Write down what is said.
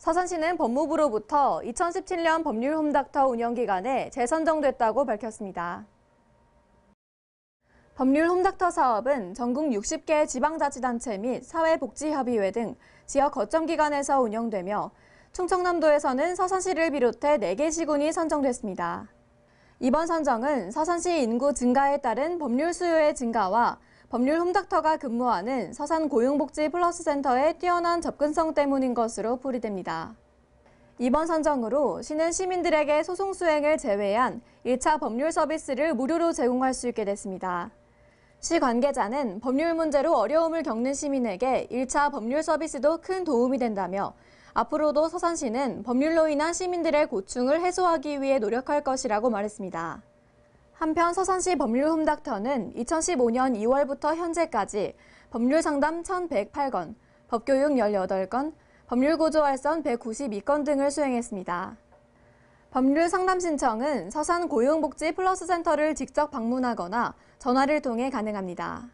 서산시는 법무부로부터 2017년 법률 홈닥터 운영 기간에 재선정됐다고 밝혔습니다. 법률 홈닥터 사업은 전국 60개 지방자치단체 및 사회복지협의회 등 지역 거점 기관에서 운영되며 충청남도에서는 서산시를 비롯해 4개 시군이 선정됐습니다. 이번 선정은 서산시 인구 증가에 따른 법률 수요의 증가와 법률 홈닥터가 근무하는 서산 고용복지 플러스 센터의 뛰어난 접근성 때문인 것으로 풀이됩니다. 이번 선정으로 시는 시민들에게 소송 수행을 제외한 1차 법률 서비스를 무료로 제공할 수 있게 됐습니다. 시 관계자는 법률 문제로 어려움을 겪는 시민에게 1차 법률 서비스도 큰 도움이 된다며 앞으로도 서산시는 법률로 인한 시민들의 고충을 해소하기 위해 노력할 것이라고 말했습니다. 한편 서산시 법률 홈닥터는 2015년 2월부터 현재까지 법률 상담 1,108건, 법교육 18건, 법률 구조 활성 192건 등을 수행했습니다. 법률 상담 신청은 서산 고용복지 플러스 센터를 직접 방문하거나 전화를 통해 가능합니다.